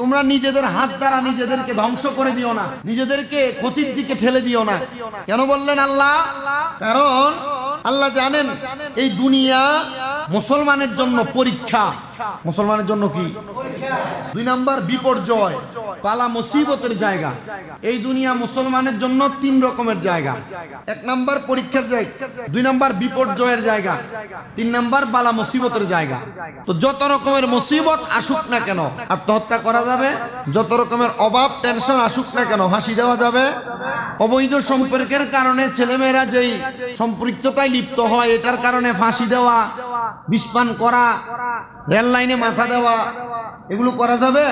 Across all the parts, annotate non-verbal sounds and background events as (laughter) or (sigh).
তোমরা নিজেদের হাত দ্বারা নিজেদেরকে ধ্বংস করে দিও না। নিজেদেরকে ক্ষতির দিকে ঠেলে দিও না। কেন বললেন আল্লাহ? কারণ আল্লাহ জানেন, এই দুনিয়া মুসলমানের জন্য পরীক্ষা। মুসলমানের জন্য কি? দুই নাম্বার বিপর্যয়। পালা মুসিবতের জায়গা। এই দুনিয়া মুসলমানের জন্য তিন রকমের জায়গা। এক নাম্বার পরীক্ষার জায়গা। দুই নাম্বার বিপর্যয়ের জায়গা। তিন নাম্বার বালা মুসিবতের জায়গা। তো যত রকমের মুসিবত আসুক না কেন আত্মহত্যা করা যাবে। যত রকমের অভাব টেনশন আসুক না কেন ফাঁসি দেওয়া যাবে। অবৈধ সম্পর্কের কারণে ছেলেমেয়েরা যেই সম্পৃক্ততায় লিপ্ত হয় এটার কারণে ফাঁসি দেওয়া বিষপান করা রেল লাইনে মাথা দেওয়া, এগুলো করা যাবে?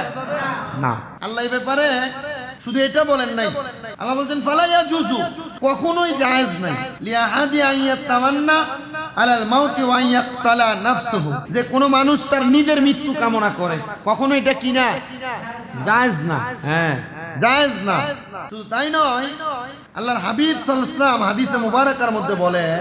না। আল্লাহ ব্যাপারে শুধু এটা বলেন নাই। আল্লাহ বলছেন ফালাইয়া জুজু কখনোই জায়েজ নাই। লিয়া লিয়াহাদি আইয়াত তামান্না আলাল মাউতি ওয়া ইয়াকতালা নাফসুহু। যে কোনো মানুষ তার নিজের মৃত্যু কামনা করে। কখনো এটা কি না? জায়েজ না। হ্যাঁ। জায়েজ না। শুধু তাই নয়, আল্লাহর হাবিব সাল্লাল্লাহু আলাইহি হাদিসে মুবারাকার মধ্যে বলেন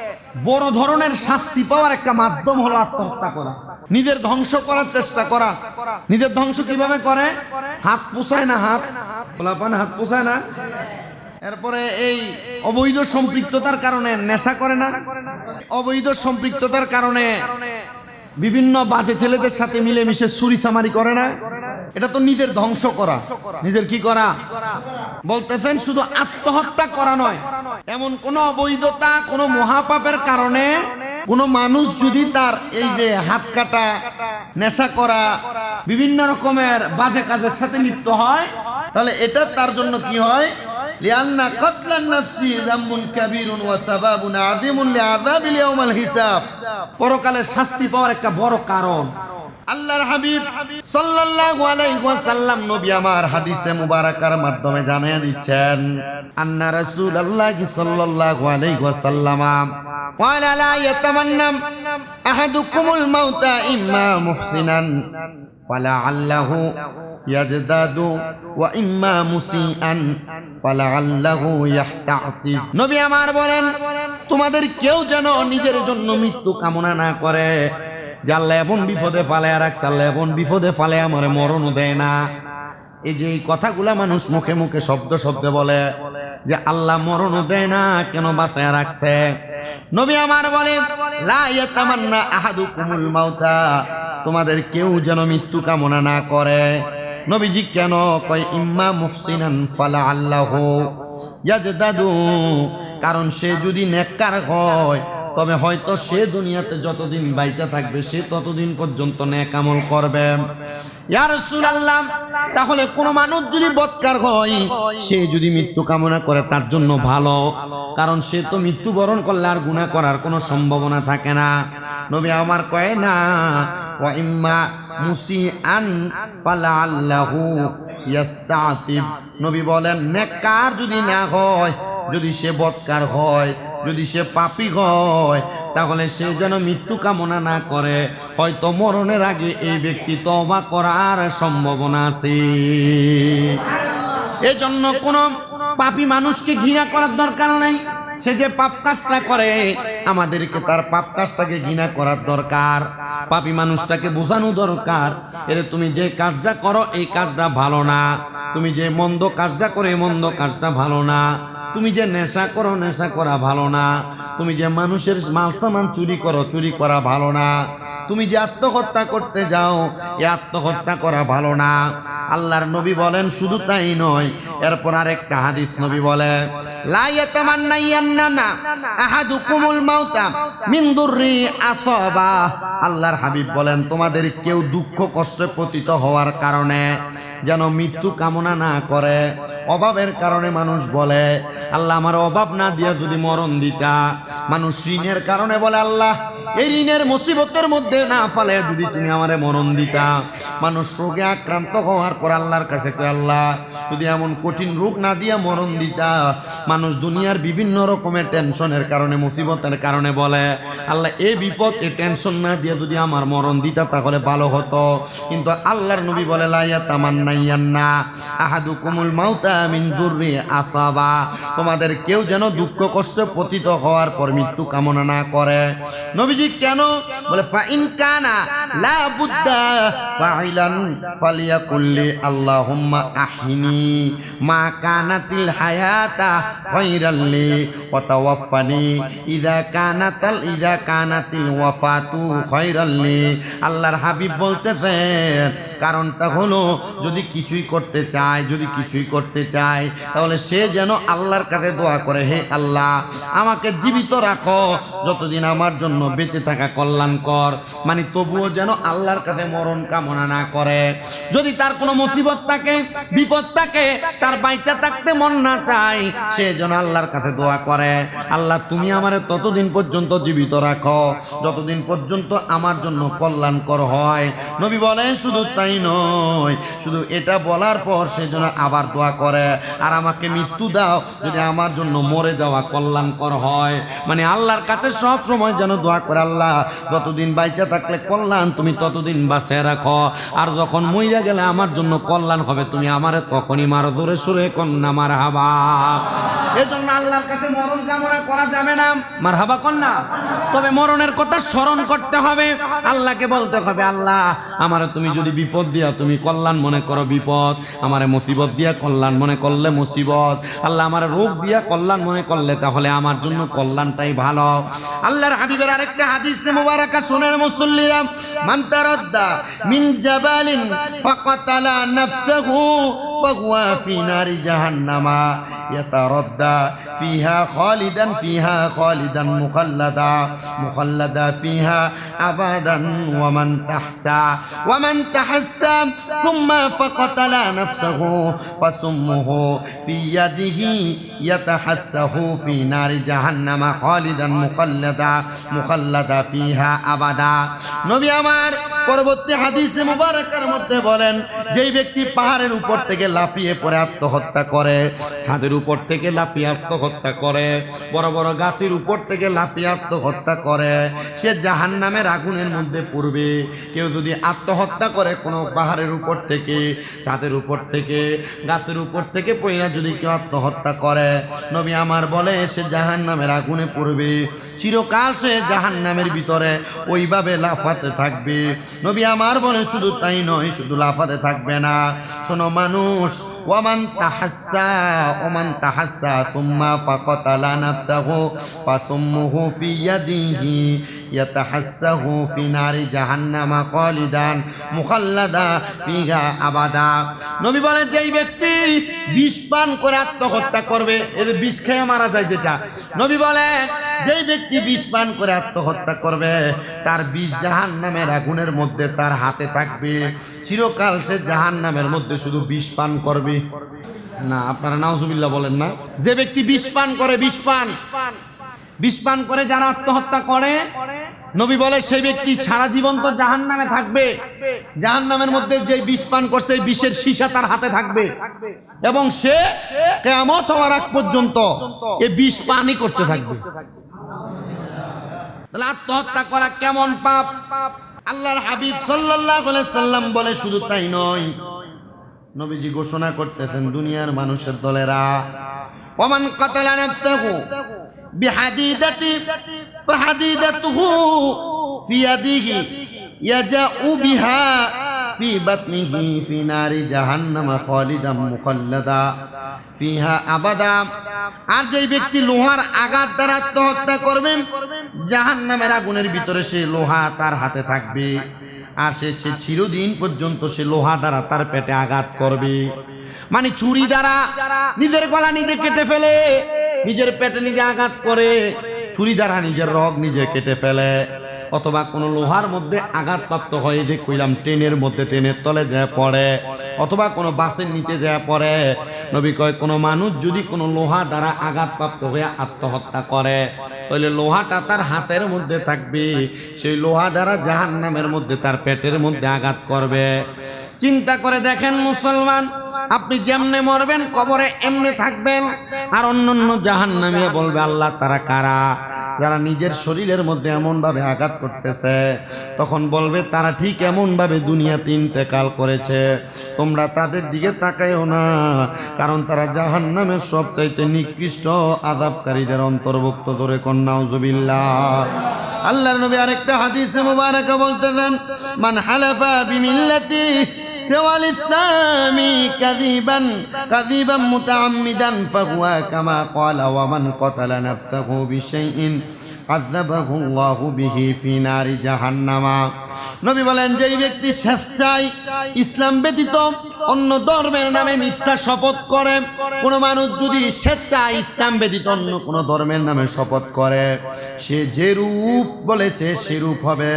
বড় ধরনের শাস্তি পাওয়ার একটা মাধ্যম হলো আত্মহত্যা করা। নিজের ধ্বংস করার চেষ্টা করা। নিজের ধ্বংস কীভাবে করে? হাত পোষায় না হাত? খোলাপান হাত পোষায় না। এরপরে এই অবৈধ সম্পৃক্ততার কারণে নেশা করে না। অবৈধ সম্পৃক্ততার কারণে বিভিন্ন বাজে ছেলেদের সাথে মিলেমিশে চুরি চামারি করে না। এটা তো নিজের ধ্বংস করা। নিজের কি করা? বলতেছেন শুধু আত্মহত্যা করা নয়। এমন কোন অবৈধতা কোন মহাপাপের কারণে কোন মানুষ যদি তার এই যে হাত কাটা নেশা করা বিভিন্ন রকমের বাজে কাজের সাথে লিপ্ত হয় তাহলে এটা তার জন্য কি হয়? কতলান নাফসি ওয়া সাবাবুন লিআযাবিল ইয়াউমাল হিসাব। শাস্তি পাওয়ার একটা বড় কারণ। আল্লাহর হাবিব সাল্লাল্লাহু আলাইহি ওয়াসাল্লাম নবী আমার হাদিসে মুবারাকার মাধ্যমে জানিয়ে দিচ্ছেন, আন্না রাসূলুল্লাহ সাল্লাল্লাহু আলাইহি ওয়াসাল্লাম ওয়ালা লা ইয়াতামান্নাম আহাদুকুমুল মাউতা ইম্মা মুহসিনান। فلعله يجداد وإما مسيئا فلعله يحتعطي নবী আমার বলেন তোমাদের কেউ যেন নিজের জন্য মৃত্যু কামনা না করে জাল্লা এমন বিপদে ফালে রাখছে আল্লাহ এমন বিপদে ফালে আমার মরণও দেয় না এই যে এই কথাগুলা মানুষ মুখে মুখে শব্দ শব্দে বলে যে আল্লাহ মরণও দেয় না কেন বাঁচায় রাখছে নবী আমার বলে লা ইয়াতামান্না আহাদুকুমুল মাউতা তোমাদের কেউ যেন মৃত্যু কামনা না করে। নবীজি কেন কয়, ইম্মা মুহসিনান ফালা আল্লাহ ইয়াজদাদু। কারণ সে যদি নেককার হয়, তবে হয়তো সে দুনিয়াতে যতদিন বাইচা থাকবে, সে ততদিন পর্যন্ত নেক আমল করবে। রাসূলুল্লাহ, তাহলে কোন মানুষ যদি বৎকার হয়, সে যদি মৃত্যু কামনা করে, তার জন্য ভালো। কারণ সে তো মৃত্যুবরণ করলে আর গুনাহ করার কোনো সম্ভাবনা থাকে না। নবী আমার কয় না, ওয়া ইম্মা মুসিআন ফালাআল্লাহু ইয়াস্তাতিব। নবী বলেন, নেককার যদি না হয়, যদি সে বৎকার হয়, যদি সে পাপী হয়, তাহলে সে যেন মৃত্যু কামনা না করে। হয়তো মরণের আগে এই ব্যক্তি তবা করার সম্ভাবনা আছে। এজন্য কোন পাপী মানুষকে ঘৃণা করার দরকার নাই। সে যে পাপ কাজটা করে, আমাদেরকে তার পাপ কাজটাকে ঘৃণা করার দরকার। পাপি মানুষটাকে বোঝানো দরকার। এরে তুমি যে কাজটা করো, এই কাজটা ভালো না। তুমি যে মন্দ কাজটা করে মন্দ কাজটা ভালো না। তুমি যে নেশা করো, নেশা করা ভালো না। তুমি যে মানুষের মাল সামান চুরি করো, চুরি করা ভালো না। তুমি যে আত্মহত্যা করতে যাও, এ আত্মহত্যা করা ভালো না। আল্লাহর নবী বলেন, শুধু তাই নয়, এরপর আর একটা হাদিস নবী বলে আল্লাহর হাবিব বলেন, তোমাদের কেউ দুঃখ কষ্টে পতিত হওয়ার কারণে যেন মৃত্যু কামনা না করে। অভাবের কারণে মানুষ বলে আল্লাহ আমার অভাব না দিয়া যদি মরণ দিতা। মানুষ ঋণের কারণে বলে, আল্লাহ, এই ঋণের মুসিবতের মধ্যে না ফালে যদি তুমি আমারে মরণ দিতা। মানুষ রোগে আক্রান্ত হওয়ার পর আল্লাহর কাছে কয়, আল্লাহ, যদি এমন কঠিন রোগ না দিয়া মরণ দিতা, মানুষ দুনিয়ার বিভিন্ন রকমের টেনশনের কারণে, মুসিবতের কারণে বলে, আল্লাহ, এই বিপদ, এই টেনশন না দিয়ে যদি আমার মরণ দিতা, তাহলে ভালো হতো। কিন্তু আল্লাহর নবী বলে লাইয়া তামান্নাইয়ান্না আহাদু কুমুল মাউতা মিন দুর্রি আসাবা। তোমাদের কেউ যেন দুঃখ কষ্ট পতিত হওয়ার পর মৃত্যু কামনা না করে। নবীজি কেন? বলে ফাইন কানা লা বুদ্দা ফাইলান ফালিয়া কুল্লি আল্লাহুম্মা আহিনি মা কানাতিল হায়াতা খায়রাল্লি ওয়া তাওয়াফানি ইযা কানাতাল ইযা কানাতিল ওয়াফাতু খায়রাল্লি। আল্লাহর হাবিব বলতেছেন, কারণটা হলো যদি কিছুই করতে চায়, যদি কিছুই করতে চায়, তাহলে সে যেন আল্লাহর কাছে দোয়া করে, হে আল্লাহ, আমাকে জীবিত রাখো, যতদিন আমার জন্য বেঁচে থাকা কল্যাণকর। মানে তবুও যেন আল্লাহর কাছে মরণ কামনা না করে। যদি তার কোনো মুসিবত থাকে, বিপদ থাকে, তার বাইচা থাকতে মন না চায়, সে যেন আল্লাহর কাছে দোয়া করে। আল্লাহ, তুমি আমারে ততদিন পর্যন্ত জীবিত রাখো। যতদিন পর্যন্ত আমার জন্য কল্যাণকর হয়। নবী বলে, শুধু তাই নয়, শুধু এটা বলার পর সে যেন আবার দোয়া করে। আর আমাকে মৃত্যু দাও, যদি আমার জন্য মরে যাওয়া কল্যাণকর হয়। মানে আল্লাহর কাছে সব সময় যেন দোয়া করে, আল্লাহ, যতদিন বাইচা থাকলে কল্যাণ, তুমি ততদিন বাঁচে রাখো। আর যখন মইরা গেলে আমার জন্য কল্যাণ হবে, তুমি আমারে তখনই মারো। জোরে সুরে কন্যা মার হাবা এজন্য আল্লাহর কাছে মরণ কামনা করা যাবে না। মার হাবা কন্যা, তবে মরণের কথা স্মরণ করতে হবে। আল্লাহকে বলতে হবে, আল্লাহ, আমারে তুমি যদি বিপদ দিয়া, তুমি কল্যাণ মনে করো বিপদ। আমারে মুসিবত দিয়া কল্যাণ মনে করলে মুসিবত। আল্লাহ, আমার রোগ দিয়া কল্যাণ মনে করলে তাহলে আমার জন্য কল্যাণটাই ভালো। আল্লাহর হাবিবের আরেকটা হাদিস, মুবারাকা, শুনেন মুসল্লিরা, মান তারাদ্দা جبل فقتل نفسه فهو في نار جهنم يتردى فيها خالدا فيها خالدا مخلدا مخلدا فيها أبدا ومن تحسى ومن تحسى ثم فقتل نفسه فسمه في يده يتحسه في نار جهنم خالدا مخلدا مخلدا فيها أبدا নবী আমার পরবর্তী হাদিসে মুবারকের মধ্যে বলেন যেই ব্যক্তি পাহাড়ের উপর থেকে লাফিয়ে পড়ে আত্মহত্যা করে ছাদের উপর থেকে লাফিয়ে আত্মহত্যা করে, বড় বড় গাছের উপর থেকে লাফিয়ে আত্মহত্যা করে। সে জাহান নামের আগুনের মধ্যে পড়বে। কেউ যদি আত্মহত্যা করে কোনো পাহাড়ের উপর থেকে, ছাদের উপর থেকে, গাছের উপর থেকে পইরা যদি কেউ আত্মহত্যা করে, নবী আমার বলে, সে জাহান নামের আগুনে পড়বে। চিরকাল সে জাহান নামের ভিতরে ওইভাবে লাফাতে থাকবে। নবী আমার বলে, শুধু তাই নয়, শুধু লাফাতে থাকবে না। শোনো মানুষ ওমান তাহাসা ওমান তাহাসা সুম্মা ফাকাতালা নাফসাহু, ফাসুম্মুহু ফি ইয়াদিহি, ইয়াতাহাসসাহু ফি নারি জাহান্নামা খালিদান, মুখাল্লাদা ফিহা আবাদা। নবী বলেন যেই ব্যক্তি বিষ পান করে আত্মহত্যা করবে এর বিষ খেয়ে মারা যায় যেটা। নবী বলেন যেই ব্যক্তি বিষ পান করে আত্মহত্যা করবে, তার বিষ জাহান নামের আগুনের মধ্যে তার হাতে থাকবে। চিরকাল সে জাহান নামের মধ্যে শুধু বিষ পান করবে। না, আপনারা নাউজুবিল্লাহ বলেন না। যে ব্যক্তি বিষ পান করে, বিষ পান। বিষ পান করে যারা আত্মহত্যা করে, নবী বলে, সেই ব্যক্তি সারা জীবন তো জাহান নামে থাকবে। জাহান নামের মধ্যে যে বিষ পান করছে এই বিষের সীসা তার হাতে থাকবে। এবং সে কেমত হওয়ার আগ পর্যন্ত এই বিষ পানই করতে থাকবে। তাহলে আত্মহত্যা করা কেমন পাপ? আল্লাহর হাবিব আলাইহি সাল্লাম বলে, শুধু তাই নয় নবীজি ঘোষণা করতেছেন, দুনিয়ার মানুষের দলেরা, ওমান কাতালা নাফসাহু বিহাদিদাতি ফাহাদিদাতুহু ফি ইয়াদিহি ইয়াজাউ বিহা ফি বাতনিহি ফি নারি জাহান্নাম খালিদাম মুখাল্লাদা ফিহা আবাদা। আর যেই ব্যক্তি লোহার আঘাত দ্বারা আত্মহত্যা করবে, জাহান্নামের আগুনের ভিতরে সে লোহা তার হাতে থাকবে। আর সে সে চিরদিন পর্যন্ত সে লোহা দ্বারা তার পেটে আঘাত করবে। মানে চুরি দ্বারা নিজের গলা নিজে কেটে ফেলে, নিজের পেটে নিজে আঘাত করে। চুরি দ্বারা নিজের রগ নিজে কেটে ফেলে। অথবা কোনো লোহার মধ্যে আঘাতপ্রাপ্ত হয়ে যে কইলাম ট্রেনের মধ্যে ট্রেনের তলে যায় পড়ে, অথবা কোনো বাসের নিচে যায় পড়ে, নবী কয়, কোনো মানুষ যদি কোনো লোহা দ্বারা আঘাতপ্রাপ্ত হয়ে আত্মহত্যা করে তাহলে লোহাটা তার হাতের মধ্যে থাকবে, সেই লোহা দ্বারা জাহান নামের মধ্যে তার পেটের মধ্যে আঘাত করবে। চিন্তা করে দেখেন মুসলমান, আপনি যেমনে মরবেন, কবরে এমনে থাকবেন, আর অন্য অন্য জাহান নামিয়ে বলবে, আল্লাহ তারা কারা? যারা নিজের শরীরের মধ্যে এমন ভাবে আঘাত করতেছে, তখন বলবে, তারা ঠিক এমন ভাবে দুনিয়াতে ইন্তেকাল করেছে। তোমরা তাদের দিকে তাকাইও না, কারণ তারা জাহান নামের সবচাইতে নিকৃষ্ট আদাবকারীদের অন্তর্ভুক্ত। করে কন্যাউজবিল্লা আল্লাহর নবী আরেকটা হাদিসে মুবারাকা বলতে দেন মান হালাফা বিমিল্লাতি সেওয়াল ইসলামি কাদিবান কাদিবান মুতাআম্মিদান ফাহুয়া কামা ক্বালা ওয়া মান ক্বাতালা নাফসাহু বিশাইইন কাজদাবাহুল্লাহু বিহি ফি জাহান্নামা। নবী বলেন, যেই ব্যক্তি স্বেচ্ছায় ইসলাম ব্যতীত অন্য ধর্মের নামে মিথ্যা শপথ করে, কোনো মানুষ যদি স্বেচ্ছায় ইসলাম ব্যতীত অন্য কোনো ধর্মের নামে শপথ করে, সে যে রূপ বলেছে সে রূপ হবে।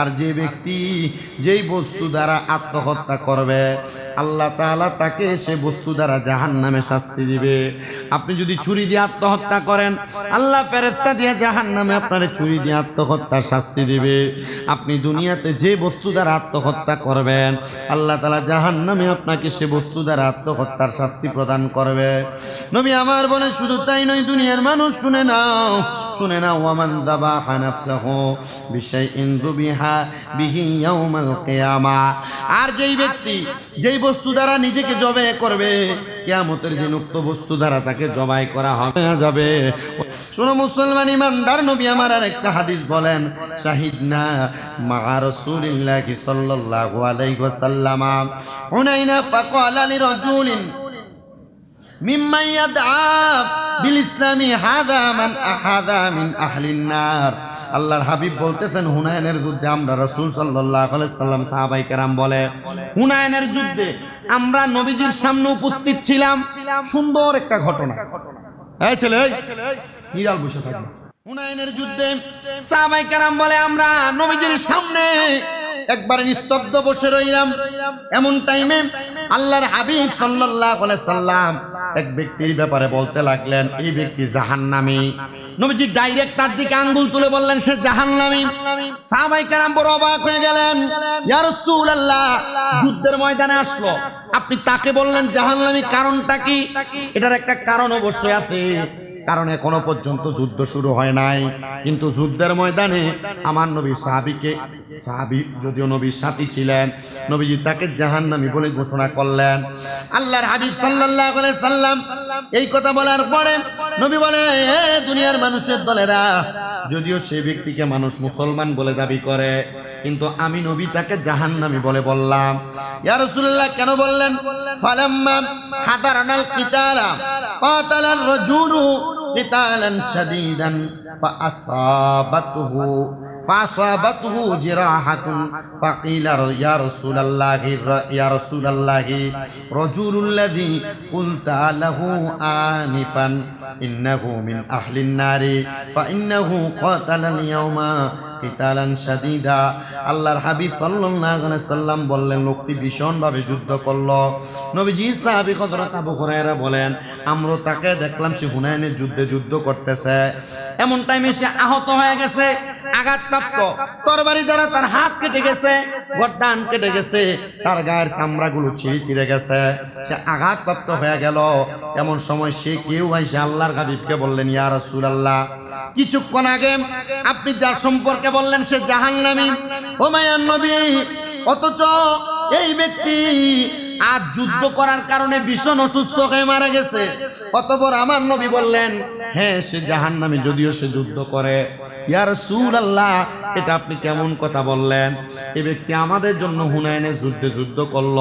আর যে ব্যক্তি যেই বস্তু দ্বারা আত্মহত্যা করবে, আল্লাহ তালা তাকে সে বস্তু দ্বারা জাহান নামে শাস্তি দিবে। আপনি যদি ছুরি দিয়ে আত্মহত্যা করেন, আল্লাহ ফেরেস্তা দিয়ে জাহান নামে আপনার ছুরি দিয়ে আত্মহত্যার শাস্তি দিবে। আপনি দুনিয়াতে যে বস্তু দ্বারা আত্মহত্যা করবেন, আল্লাহ তালা জাহান নামে আপনাকে সে বস্তু দ্বারা আত্মহত্যার শাস্তি প্রদান করবে। নবী আমার বলে শুধু তাই নয়, দুনিয়ার মানুষ শুনে নাও শুনে নাও ওয়ামান দাবা হানাফসাহু বিশাইইন দুবিহা বিহি ইয়াউমাল কিয়ামা আর যেই ব্যক্তি যেই বস্তু দ্বারা নিজেকে জবাই করবে, কিয়ামতের দিন উক্ত বস্তু দ্বারা তাকে জবাই করা হবে, যাবে। শোনো মুসলমান ইমানদার নবী, আমার আর একটা হাদিস বলেন শাহিদ না মা রাসূলিল্লাহি সাল্লাল্লাহু আলাইহি ওয়াসাল্লাম হুনাইনা ফাকালা লিরাজুলিন মিম্মান ইয়াদআ বিল হাদা মান আহাদা মিন আহলিন নার। আল্লাহর হাবিব বলতেছেন, হুনায়নের যুদ্ধে আমরা রাসূল সাল্লাল্লাহু আলাইহি সাল্লাম সাহাবাই কেরাম বলে, হুনায়নের যুদ্ধে আমরা নবীজির সামনে উপস্থিত ছিলাম। সুন্দর একটা ঘটনা। এই ছেলে হিরাল বসে থাকবে হুনায়নের যুদ্ধে সাহাবাই কেরাম বলে, আমরা নবীজির সামনে একবার নিস্তব্ধ বসে রইলাম। এমন টাইমে আল্লাহর হাবিব আলাইহি সাল্লাম এক ব্যক্তির ব্যাপারে বলতে লাগলেন, এই ব্যক্তি জাহান্নামী। নবীজি ডাইরেক্ট তার দিকে আঙ্গুল তুলে বললেন, সে জাহান্নামী। সাহাবাই কারাম বড় অবাক হয়ে গেলেন। ইয়া রাসূলুল্লাহ! যুদ্ধের ময়দানে আসলো। আপনি তাকে বললেন, জাহান্নামী কারণটা কি? এটার একটা কারণ অবশ্যই আছে। কারণ এখনও পর্যন্ত যুদ্ধ শুরু হয় নাই। কিন্তু যুদ্ধের ময়দানে আমার নবী সাহাবিকে সাহাবি যদিও নবীর সাথী ছিলেন, নবীজি তাকে জাহান্নামী বলে ঘোষণা করলেন। আল্লাহর হাবিব আলাইহি সাল্লাম এই কথা বলার পরে নবী বলে হে দুনিয়ার মানুষের দলেরা, যদিও সেই ব্যক্তিকে মানুষ মুসলমান বলে দাবি করে কিন্তু আমি নবী তাকে জাহান্নামি বলে বললাম। ইয়া রাসূলুল্লাহ, কেন বললেন? ফালাম্মা হাদারানাল কিতালা কাতালার রাজুলু কিতালান শাদীদান। ফাআসাবাতুহু فأصابته جراحة فقيل يا رسول الله يا رسول الله رجل الذي قلت له آنفا إنه من أهل النار فإنه قاتل اليوم কিতালান শাদীদা আল্লাহর হাবিব সাল্লাল্লাহু আলাইহি সাল্লাম বললেন লোকটি ভীষণভাবে যুদ্ধ করলো নবীজি সাহাবী হযরত আবু হুরায়রা বলেন আমরা তাকে দেখলাম সে হুনাইনের যুদ্ধে যুদ্ধ করতেছে এমন টাইমে সে আহত হয়ে গেছে, আঘাতপ্রাপ্ত। তরবারি দ্বারা তার হাত কেটে গেছে, গর্দান কেটে গেছে। তার গায়ের চামড়াগুলো ছিঁড়ে ছিঁড়ে গেছে। সে আঘাতপ্রাপ্ত হয়ে গেল। এমন সময় সে কেউ আইসে আল্লাহর হাবিবকে বললেন, ইয়া রাসূলুল্লাহ। কিছুক্ষণ আগে আপনি যার সম্পর্কে বললেন, সে জাহান্নামী। ও মায়ার নবী, অথচ এই ব্যক্তি আর যুদ্ধ করার কারণে ভীষণ অসুস্থ হয়ে মারা গেছে। অতপর আমার নবী বললেন হ্যাঁ সে জাহান্নামী যদিও সে যুদ্ধ করে। ইয়ার সুর আল্লাহ এটা আপনি কেমন কথা বললেন? এ ব্যক্তি আমাদের জন্য হুনায়নের যুদ্ধে যুদ্ধ করল।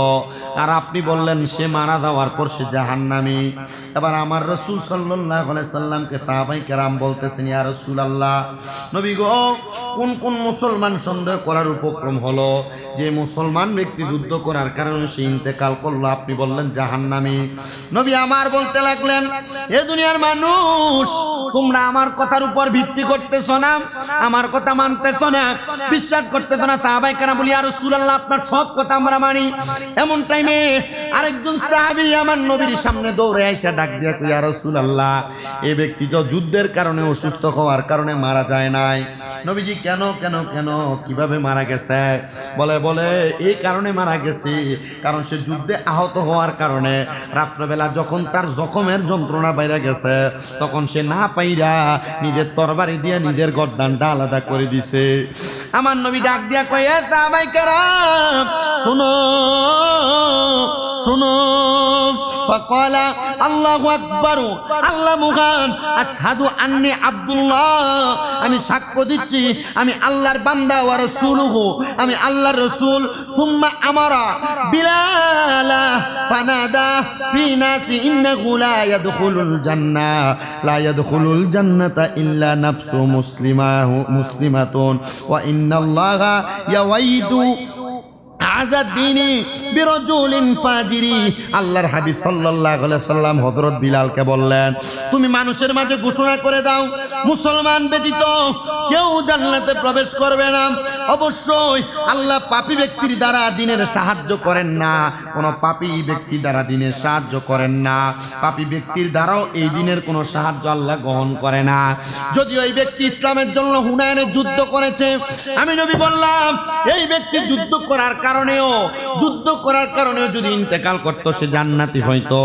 আর আপনি বললেন, সে মারা যাওয়ার পর সে জাহান্নামী। এবার আমার রসুল সাল্লাহ সাল্লামকে সাহাবাই কেরাম বলতেছেন, ইয়া রসুল আল্লাহ নবী গো, কোন কোন মুসলমান সন্দেহ করার উপক্রম হলো? যে মুসলমান ব্যক্তি যুদ্ধ করার কারণে সে ইন্তেকাল করল, আপনি বললেন জাহান্নামী। নবী আমার বলতে লাগলেন, এ দুনিয়ার মানুষ তোমরা আমার কথার উপর ভিত্তি করতেছো না, আমার কথা মানতেছো না, বিশ্বাস করতেছো না সাহাবাই কেন বলি আর সুরাল্লাহ আপনার সব কথা আমরা মানি। এমন টাইমে আরেকজন সাহাবি আমার নবীর সামনে দৌড়ে আইসা ডাক দিয়া কই আর সুরাল্লাহ এই ব্যক্তি তো যুদ্ধের কারণে অসুস্থ হওয়ার কারণে মারা যায় নাই। নবীজি, কেন কেন কেন, কীভাবে মারা গেছে? বলে বলে এই কারণে মারা গেছে, কারণ সে যুদ্ধে আহত হওয়ার কারণে রাত্রবেলা যখন তার জখমের যন্ত্রণা বাইরে গেছে, তখন সে না পাইরা নিজের তরবারি দিয়ে নিজের গড্ডানটা আলাদা করে দিছে। আমার নবী ডাক দিয়া কয়ে সাহাবাই কেরাম শোনো শোনো فقال الله আকবার আল্লাহ মুখান আশহাদু আন্নি আব্দুল্লাহ আমি সাক্ষ্য দিচ্ছি আমি আল্লাহর বান্দা ওয়া রাসূলুহু আমি আল্লাহর রাসূল থুম্মা আমারা বিলালা ফানাদা ফি নাসি ইন্নাহু লা ইয়াদখুলুল জান্নাহ লা ইয়াদখুলুল জান্নাতা ইল্লা নাফসু মুসলিমাহু মুসলিমাতুন ওয়া ইন্নাল্লাহা ইয়াওয়াইদু আজাদ দিনী বিরজুলিন ফাজিরি। আল্লাহর হাবিব সাল্লাল্লাহু সাল্লাম হযরত বিলালকে বললেন, তুমি মানুষের মাঝে ঘোষণা করে দাও, মুসলমান ব্যতীত কেউ জান্নাতে প্রবেশ করবে না। অবশ্যই আল্লাহ পাপী ব্যক্তির দ্বারা দিনের সাহায্য করেন না, কোনো পাপী ব্যক্তি দ্বারা দিনের সাহায্য করেন না। পাপী ব্যক্তির দ্বারাও এই দিনের কোনো সাহায্য আল্লাহ গ্রহণ করে না। যদিও এই ব্যক্তি ইসলামের জন্য হুনায়নের যুদ্ধ করেছে, আমি নবী বললাম, এই ব্যক্তি যুদ্ধ করার কারণেও, যুদ্ধ করার কারণেও যদি ইন্তেকাল করতো, সে জান্নাতি হইতো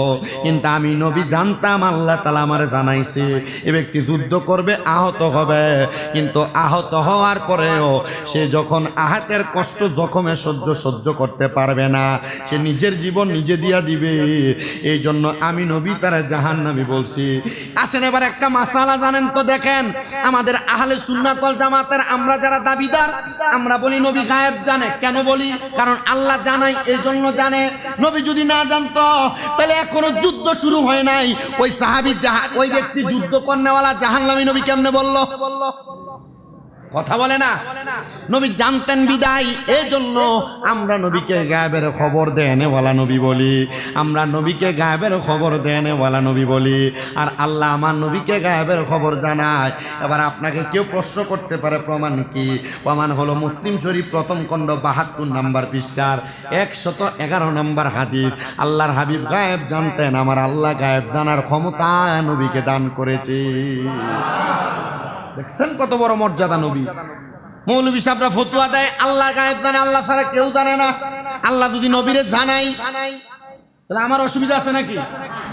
কিন্তু আমি নবী জানতাম, আল্লাহ তালা আমার জানাইছে, এ ব্যক্তি যুদ্ধ করবে, আহত হবে। কিন্তু আহত হওয়ার পরেও সে যখন আহাতের কষ্ট জখমে সহ্য সহ্য করতে পারবে না, সে নিজের জীবন নিজে দিয়া দিবে। এই জন্য আমি নবী তারা জাহান নামি বলছি। আসেন এবার একটা মাসালা জানেন তো, দেখেন। আমাদের আহলে সুন্নাতল জামাতের আমরা যারা দাবিদার, আমরা বলি নবী গায়েব জানে। কেন বলি? কারণ আল্লাহ জানাই এই জন্য জানে। নবী যদি না জানতো, তাহলে এখনও যুদ্ধ শুরু হয় নাই। ওই সাহাবি জাহা ওই ব্যক্তি যুদ্ধ করনেওয়ালা জাহান্নামী নবী কেমনে বলল? কথা বলে না। নবী জানতেন বিদায় এই জন্য আমরা নবীকে গায়েবের খবর দেনেওয়ালা নবী বলি। আমরা নবীকে গায়েবের খবর দেনেওয়ালা নবী বলি। আর আল্লাহ আমার নবীকে গায়েবের খবর জানায়। এবার আপনাকে কেউ প্রশ্ন করতে পারে, প্রমাণ কি? প্রমাণ হলো মুসলিম শরীফ প্রথম খণ্ড বাহাত্তর নাম্বার পৃষ্ঠার একশত এগারো নাম্বার হাদিস। আল্লাহর হাবিব গায়েব জানতেন, আমার আল্লাহ গায়েব জানার ক্ষমতা নবীকে দান করেছে। দেখছেন কত বড় মর্যাদা নবী? মৌলবী সাহেবরা ফতুয়া দেয় আল্লাহ গায়েব জানে আল্লাহ ছাড়া কেউ জানে না। আল্লাহ যদি নবীরে জানাই তাহলে আমার অসুবিধা আছে নাকি?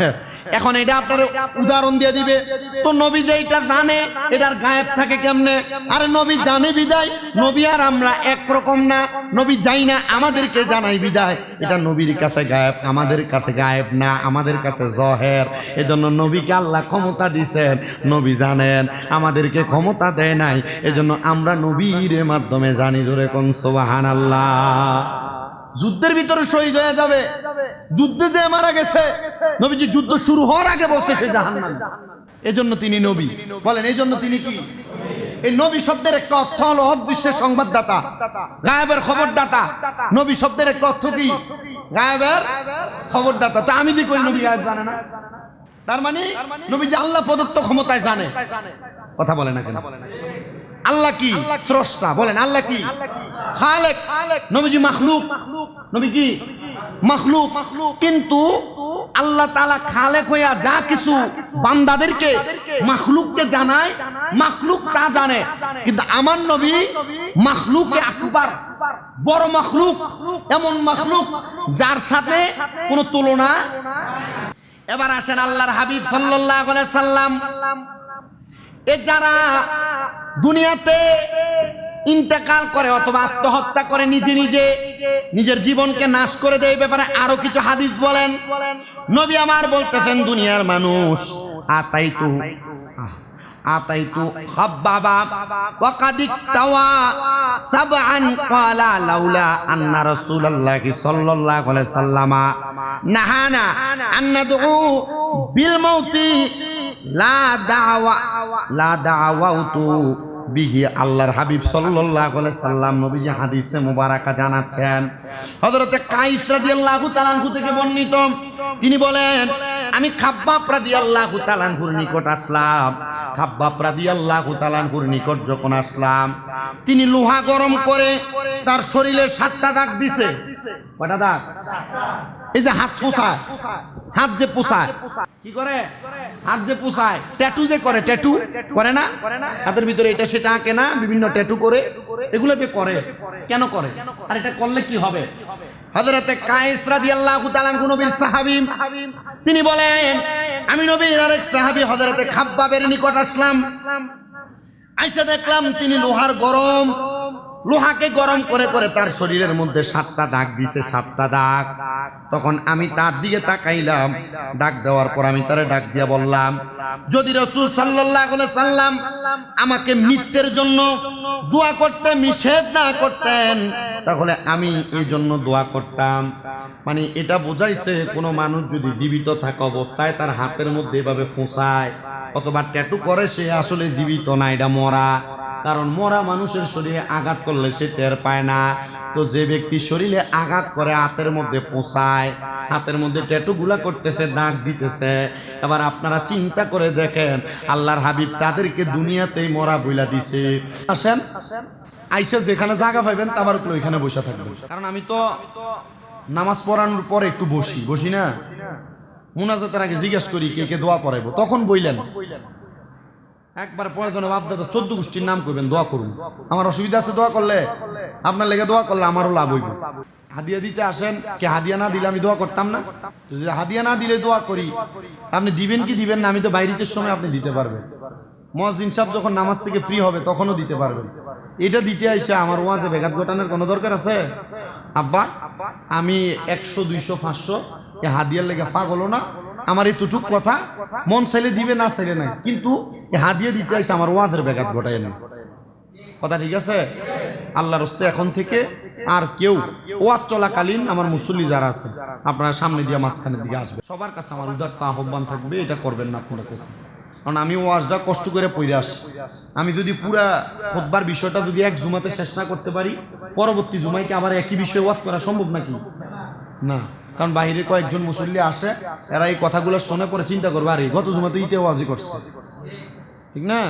(laughs) এখন এটা আপনার উদাহরণ দিয়ে দিবে। তো নবী যে এটা জানে, এটার গায়েব থাকে কেমনে? আরে নবী জানে বিদায়, নবী আর আমরা একরকম না। নবী যাই না, আমাদেরকে জানাই বিদায়। এটা নবীর কাছে গায়েব, আমাদের কাছে গায়েব না, আমাদের কাছে জহের। এজন্য নবীকে আল্লাহ ক্ষমতা দিছেন, নবী জানেন, আমাদেরকে ক্ষমতা দেয় নাই। এজন্য আমরা নবীর মাধ্যমে জানি জোরে কোন সোবাহান আল্লাহ যুদ্ধের ভিতরে শহীদ হয়ে যাবে। যুদ্ধে যে মারা গেছে, নবীজি যুদ্ধ শুরু হওয়ার আগে বসে সে জাহান্নাম। এজন্য তিনি নবী। বলেন এই জন্য তিনি কি? এই নবী শব্দের একটা অর্থ হলো অদৃশ্যের সংবাদদাতা, গায়েবের খবরদাতা। নবী শব্দের একটা অর্থ কি? গায়েবের খবরদাতা। তা আমি দি করি, নবী গায়েব জানে না। তার মানে নবী যে আল্লাহ প্রদত্ত ক্ষমতায় জানে। কথা বলে না কেন? আল্লাহ কি? স্রষ্টা বলেন আল্লাহ কি? খালেক। নবীজি মাখলুক। নবী কি? মাখলুক। কিন্তু আল্লাহ তালা খালেক হইয়া যা কিছু বান্দাদেরকে মাখলুককে জানায় মাখলুক তা জানে। কিন্তু আমার নবী মাখলুকে আকবার বড় মাখলুক এমন মাখলুক যার সাথে কোনো তুলনা এবার আসেন আল্লাহর হাবিব সাল্লাল্লাহু আলাইহি সাল্লাম। এ যারা দুনিয়াতে ইন্তেকাল করে অথবা আত্মহত্যা করে নিজে নিজে, নিজের জীবনকে নাশ করে দেয় ব্যাপারে আরও কিছু হাদিস বলেন। নবী আমার বলতেছেন, দুনিয়ার মানুষ, আতাইতু আতাইতু খাব্বাবা ওয়াকাদ ইক্তাওয়া সাবআন ক্বালা লাউলা আন্না রাসূলুল্লাহি সাল্লাল্লাহু আলাইহি সাল্লামা, নাহানা আন নাদউ বিল মাউতি লা দাওয়া, লা আল্লাহর হাবিব সাল্লাম। নবীজি হাদিসে জানাচ্ছেন। বর্ণিত। তিনি বলেন, আমি খাব্বাব নিকট আসলাম। খাব্বাব রাদিয়াল্লাহু নিকট যখন আসলাম, তিনি লোহা গরম করে তার শরীরে সাতটা দাগ দিছে। কয়টা দাগ? এই যে হাত পোষায়। হাত যে পোষায়। কি করে? হাত যে পোষায়। ট্যাটু যে করে, ট্যাটু? করে না? হাতের ভিতরে এটা সেটা আঁকে না, বিভিন্ন ট্যাটু করে। এগুলো যে করে, কেন করে? আর এটা করলে কি হবে? সাহাবী। তিনি বলেন, আমি নবীর আরেক সাহাবী, হযরতে খাব্বাবের নিকট আসলাম। আইসা দেখলাম তিনি লোহার গরম। লোহাকে গরম করে করে তার শরীরের মধ্যে সাতটা দাগ দিছে, সাতটা দাগ। তখন আমি তার দিকে তাকাইলাম, ডাক দেওয়ার পর আমি তারে ডাক দিয়া বললাম, যদি রসুল সাল্লাহ সাল্লাম আমাকে মৃত্যুর জন্য দোয়া করতে, নিষেধ না করতেন, তাহলে আমি এই জন্য দোয়া করতাম। মানে এটা বোঝাইছে কোনো মানুষ যদি জীবিত থাকা অবস্থায় তার হাতের মধ্যে এভাবে ফোঁসায়, অথবা ট্যাটু করে, সে আসলে জীবিত না, এটা মরা। কারণ মরা মানুষের শরীরে আঘাত করলে সে টের পায় না। তো যে ব্যক্তি শরীরে আঘাত করে, হাতের মধ্যে পোষায় হাতের মধ্যে ট্যাটু গুলা করতেছে, দাগ দিতেছে। এবার আপনারা চিন্তা করে দেখেন, আল্লাহর হাবিব তাদেরকে দুনিয়াতেই মরা বইলা দিছে। আসেন, আইসা যেখানে জায়গা পাইবেন তাবার ওইখানে বসে থাকবেন। কারণ আমি তো নামাজ পড়ানোর পরে একটু বসি বসি না? মুনাজাতের আগে জিজ্ঞেস করি, কে কে দোয়া পড়াইবো তখন বইলেন। একবার পরে পড়াশোনা বাপদাদা চোদ্দ গোষ্ঠীর নাম করবেন দোয়া করুন। আমার অসুবিধা আছে, দোয়া করলে? আপনার লেগে দোয়া করলে আমারও লাভ হইব। হাদিয়া দিতে আসেন, কে হাদিয়া না দিলে আমি দোয়া করতাম না। যদি হাদিয়া না দিলে দোয়া করি, আপনি দিবেন কি দিবেন না, আমি তো বাইরিতের সময় আপনি দিতে পারবেন। মসজিদ সাহেব যখন নামাজ থেকে ফ্রি হবে, তখনও দিতে পারবেন। এটা দিতে আইসে আমার ওয়াজে বেগাত গোটানোর কোনো দরকার আছে? আব্বা, আমি একশো, দুইশো, পাঁচশো, এ হাদিয়ার লেগে পাগলো না আমার এতটুক কথা, মন চাইলে দিবে, না চাইলে নাই। কিন্তু এ হাদিয়া দিতে আইসে আমার ওয়াজের বেগাত ঘটায় না। কথা ঠিক আছে? আল্লাহর রস্তে এখন থেকে আর কেউ ওয়াজ চলাকালীন আমার মুসল্লি যারা আছে, আপনারা সামনে দিয়ে মাঝখানের দিকে আসবে সবার কাছে আমার উদারতা, আহ্বান থাকবে, এটা করবেন না আপনারা কখন। কারণ আমি ওয়াজটা কষ্ট করে পড়ে আসি আমি যদি পুরা খোদবার বিষয়টা যদি এক জুমাতে শেষ না করতে পারি, পরবর্তী জুমাইকে আবার একই বিষয়ে ওয়াজ করা সম্ভব নাকি? না। কারণ বাইরে কয়েকজন মুসল্লি আসে, এরা এই কথাগুলো শুনে পরে চিন্তা করবে, আরে, গত জুমাতে ইতে ওয়াজই করছে। ঠিক না?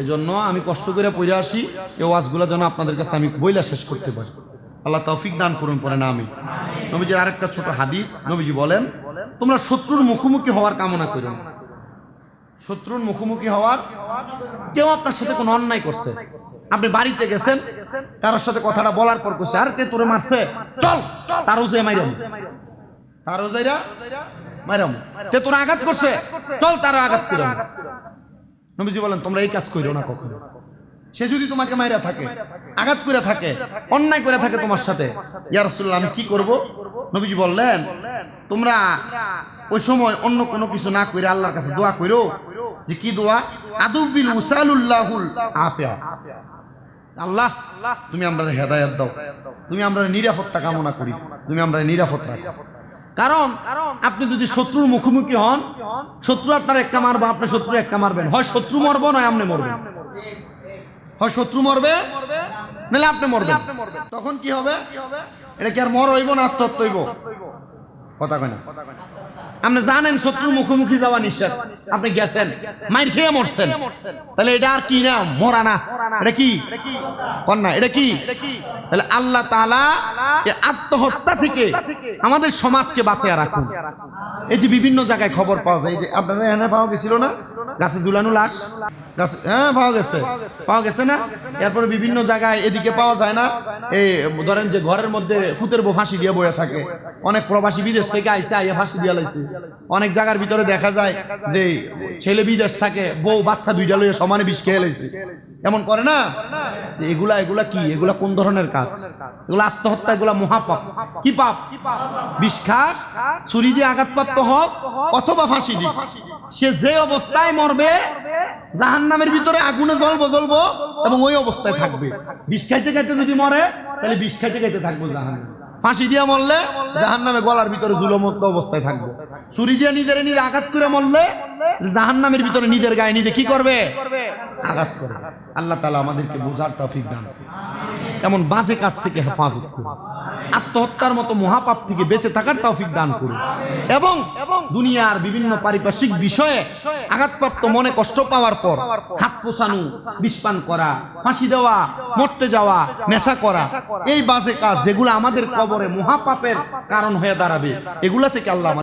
এই জন্য আমি কষ্ট করে পড়ে আসি এই ওয়াজগুলো যেন আপনাদের কাছে আমি বইলা শেষ করতে পারি। আল্লাহ তৌফিক দান করুন পরে না আমি নবীজির আরেকটা ছোট হাদিস, নবীজি বলেন, তোমরা শত্রুর মুখোমুখি হওয়ার কামনা করো শত্রুর মুখোমুখি হওয়ার কেউ আপনার সাথে কোনো অন্যায় করছে। আপনি বাড়িতে গেছেন, কারোর সাথে কথাটা বলার পর কইছে, আর কে তোরে মারছে, চল তারও যে মাইরাম তারও যাইরা তোরা আঘাত করছে। চল তারও আঘাত করো নবীজি বলেন তোমরা এই কাজ করো না কখনো। সে যদি তোমাকে মাইরা থাকে আঘাত করে থাকে অন্যায় করে থাকে তোমার সাথে ইয়া রাসূলুল্লাহ আমি কি করব? নবীজি বললেন তোমরা ওই সময় অন্য কোনো কিছু না করে আল্লাহর কাছে দোয়া করো যে কি দোয়া? আদুবিল উসালুল্লাহুল আফিয়া। আল্লাহ তুমি আমরা হেদায়েত দাও। তুমি আমরা নিরাপত্তা কামনা করি। তুমি আমরা নিরাপদ রাখো। কারণ আপনি যদি শত্রুর মুখোমুখি হন, শত্রু আপনার একটা মারবে, আপনার শত্রু একটা মারবেন হয় শত্রু মরবো, নয় আপনি মরবেন। হয় শত্রু মরবে, নাহলে আপনি মরবেন। তখন কি হবে? এটা কি আর মর হইব না আত্মহত্যা হইব? কথা কয় না। আপনি জানেন শত্রুর মুখোমুখি যাওয়া নিষেধ। আপনি গেছেন। মাইর খেয়ে মরছেন। তাহলে এটা আর কি না? মরা না। এটা কি? কন না এটা কি? তাহলে আল্লাহ তালা আত্মহত্যা থেকে আমাদের সমাজকে বাঁচিয়ে রাখুন। এই যে বিভিন্ন জায়গায় খবর পাওয়া যায় এই যে আপনারা এখানে পাওয়া গেছিল না? গাছে ঝুলানো লাশ। গাছে হ্যাঁ পাওয়া গেছে। পাওয়া গেছে। না? এরপরে বিভিন্ন জায়গায় এদিকে পাওয়া যায় না। এই ধরেন যে ঘরের মধ্যে ফুতের বউ ফাঁসি দিয়ে বয়ে থাকে। অনেক প্রবাসী বিদেশ থেকে আইসে আইয়া ফাঁসি দিয়ে লাইছে। অনেক জায়গার ভিতরে দেখা যায় যে ছেলে বিদেশ থাকে, বউ, বাচ্চা দুইটা লইয়া সমানে বিষ খেয়ে লাইছে এমন করে না? এগুলা এগুলা কি? এগুলা কোন ধরনের কাজ? এগুলা আত্মহত্যা, এগুলা মহাপাপ। কি পাপ? বিশ্বাস ছুরি দিয়ে আঘাতপ্রাপ্ত হোক, অথবা ফাঁসি দিক। সে যে অবস্থায় মরবে জাহান নামের ভিতরে আগুনে জ্বলবো জ্বলবো এবং ওই অবস্থায় থাকবে। বিষ খাইতে খাইতে যদি মরে, তাহলে বিষ খাইতে খাইতে থাকব জাহান ফাঁসি দিয়ে মরলে জাহান নামে গলার ভিতরে জুলমত্ত অবস্থায় থাকবে। দিয়ে নিজে আঘাত করে মরলে ভিতরে নিজের গায়ে নিজে কি করবে? আঘাত করবে। আল্লাহ তালা আমাদেরকে বোঝার তফিক দান এমন বাজে কাজ থেকে হেফাজত করুন। আত্মহত্যার মতো মহাপাপ থেকে বেঁচে থাকার তৌফিক দান করুন। এবং দুনিয়ার বিভিন্ন পারিপার্শ্বিক বিষয়ে আঘাতপ্রাপ্ত মনে কষ্ট পাওয়ার পর হাত পোষানো বিষপান করা, ফাঁসি দেওয়া, মরতে যাওয়া, নেশা করা, এই বাজে কাজ যেগুলো আমাদের কবরে মহাপাপের কারণ হয়ে দাঁড়াবে, এগুলা থেকে আল্লাহ